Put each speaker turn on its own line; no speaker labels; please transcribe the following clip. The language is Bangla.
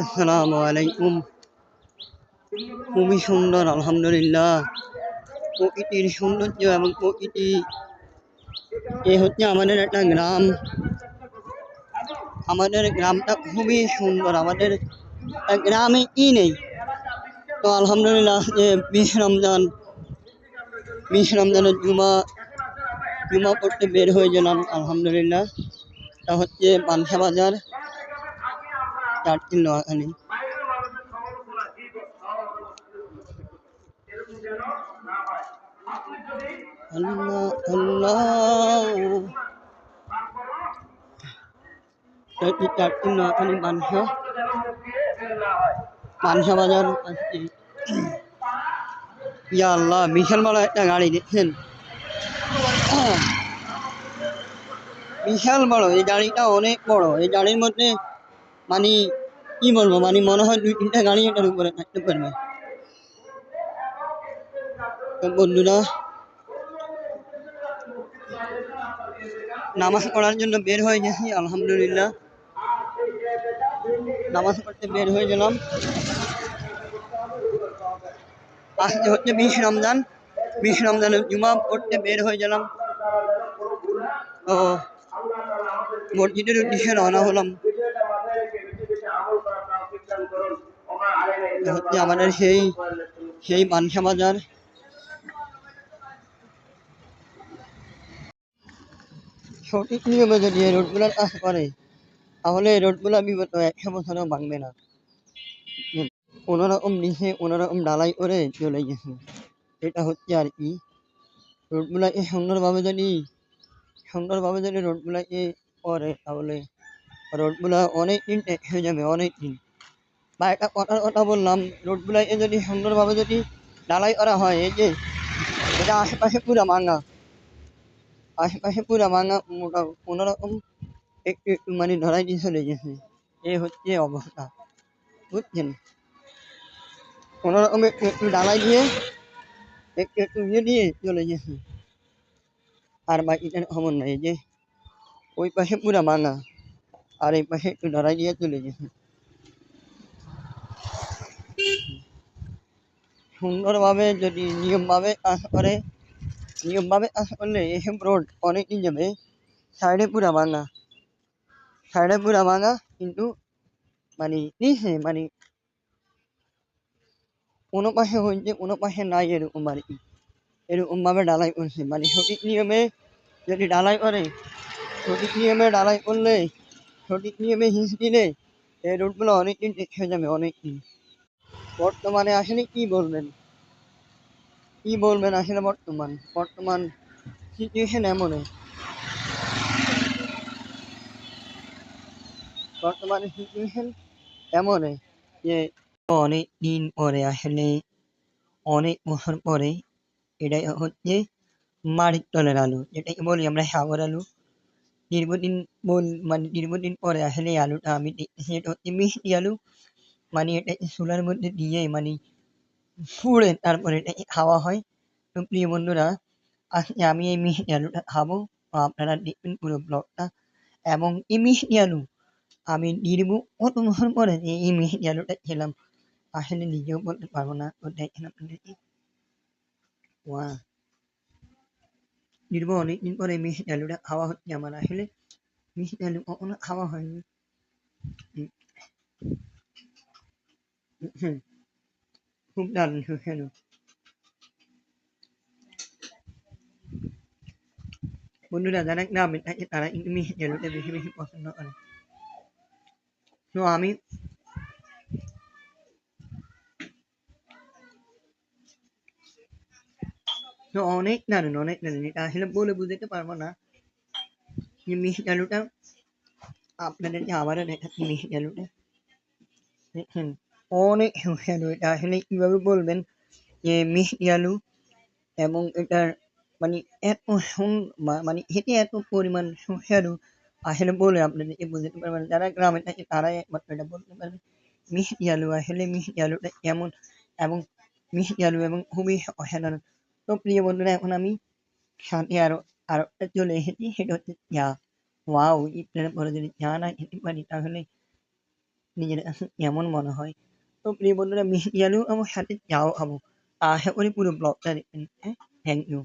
আসসালামু আলাইকুম। খুবই সুন্দর, আলহামদুলিল্লাহ। প্রকৃতির সৌন্দর্য এবং প্রকৃতি, এ হচ্ছে আমাদের একটা গ্রাম। আমাদের গ্রামটা খুবই সুন্দর, আমাদের গ্রামে কি নেই? তো আলহামদুলিল্লাহ যে বিশ রমজান, বিশ রমজানের জুমা জুমা পড়তে বের হয়ে গেলাম, আলহামদুলিল্লাহ। তা হচ্ছে বানসা বাজার। চারটি চারটি বাজার ইয়া বিশাল বড় একটা গাড়ি দেখছেন বিশাল বড় এই গাড়িটা অনেক বড় এই গাড়ির মধ্যে মানে কি বলব মানে মনে হয় দুই তিনটা গাড়ি এটার উপরে থাকতে পারবে। বন্ধুরা, নামাজ পড়ার জন্য বের হয়ে গেছি, আলহামদুলিল্লাহ। নামাজ পড়তে বের হয়ে গেলাম। আজকে হচ্ছে বিশ রমজান, বিশ রমজানের জুমা পড়তে বের হয়ে গেলাম। ও মসজিদের উদ্দেশ্যে রওনা হলাম। হচ্ছে আমাদের সেই সেই মানসা বাজার সঠিক নিয়মে যদি এই কাজ করে, তাহলে এই রোডগুলো বিগত একশো বছরেও না। কোনোরকম কোনোরকম ডালাই করে চলে গেছে। এটা হচ্ছে আর কি। রোডগুলাকে সুন্দরভাবে যদি সুন্দরভাবে যদি রোডগুলাকে করে, তাহলে রোডগুলা অনেক দিন হয়ে যাবে, অনেক দিন। বা একটা কথার কথা বললাম রোডগুলাকে যদি সুন্দরভাবে যদি ঢালাই করা হয়, এই যে এটা আশেপাশে পুরা ভাঙা। আশেপাশে পুরা ভাঙা, মোটা কোনোরকম একটু একটু মানে ধরাই দিয়ে চলে গেছে। এই হচ্ছে অবস্থা, বুঝছেন? কোনোরকম একটু একটু ঢালাই দিয়ে একটু একটু ইয়ে দিয়ে চলে গেছে। আর বাকিটার খবর নাই যে ওই পাশে পুরা ভাঙা, আর এই পাশে একটু ধরাই দিয়ে চলে গেছে। সুন্দরভাবে যদি নিয়মভাবে কাজ করে নিয়মভাবে কাজ করলে এসব রোড অনেক দিন যাবে। সাইডে পুরা ভাঙা সাইডে পুরা ভাঙা কিন্তু মানে নিচে মানে কোনো পাশে হয়েছে, কোনো পাশে নাই এরকম আর কি। এরকমভাবে ডালাই করছে। মানে সঠিক নিয়মে যদি ডালাই করে, সঠিক নিয়মে ডালাই করলে, সঠিক নিয়মে হিস দিলে এই রোডগুলো অনেক দিন হয়ে যাবে, অনেক দিন। বর্তমানে আসলে কি বলবেন? কি বলবেন আসলে বর্তমান? বর্তমান সিচুয়েশন এমনই। বর্তমানে সিচুয়েশন এমনই যে অনেক দিন পরে আসলে অনেক বছর পরে। এটাই হচ্ছে মাটির তলের আলু, যেটাকে বলি আমরা সাগর আলু। দীর্ঘদিন বল মানে দীর্ঘদিন পরে আসলে আলুটা, আমি দেখতেছি এটা হচ্ছে মিষ্টি আলু। মানে এটা চুলার মধ্যে দিয়ে মানে ফুড়ে তারপরে এটাকে খাওয়া হয়। তো প্রিয় বন্ধুরা, আজকে আমি এই মিষ্টি আলুটা খাব। আপনারা দেখবেন পুরো ব্লগটা। এবং এই মিষ্টি আলু আমি দীর্ঘ কত বছর পরে এই মিষ্টি আলুটা খেলাম, আসলে নিজেও বলতে পারব না। তো দেখেন আপনাদেরকে। ওয়া অনেকদিন পরে মিষ্টি আলুটা খাওয়া হচ্ছে আমার আসলে। মিষ্টি আলু কখনো খাওয়া হয়নি। খুব দারুণ সুস্বাদু বন্ধুরা, যারা গ্রামে থাকে তারা কিন্তু মিষ্টি আলুটা বেশি বেশি পছন্দ করে। তো আমি অনেক দারুণ অনেক দারুণ। এটা আসলে বলে বুঝাতে পারব না। যে মিষ্টি আপনাদেরকে আবারও দেখাচ্ছি মিষ্টি আলুটা দেখেন। অনেক সুস্বাদু এটা আসলে কীভাবে বলবেন যে মিষ্টি আলু এবং এটার মানে এত মানে এতে এত পরিমাণ সুস্বাদু আসলে বলে আপনাদেরকে বুঝতে পারবেন। যারা গ্রামে থাকে তারাই একমাত্র এটা বলতে পারবে। মিষ্টি আলু আসলে মিষ্টি আলুটা কেমন এবং মিষ্টি আলু এবং খুবই অসাধারণ। তো প্রিয় বন্ধুরা, এখন আমি সাথে আরও আরও একটা চলে এসেছি। সেটা হচ্ছে চা। ওয়াও, ইফতারের পরে যদি চা না খেতে পারি তাহলে নিজের কাছে কেমন মনে হয়? তো প্রিয় বন্ধুরা মিহিয়ালেও আমার সাথে যাও হব আশা করি পুরো ব্লগটা দেখবেন হ্যাঁ থ্যাংক ইউ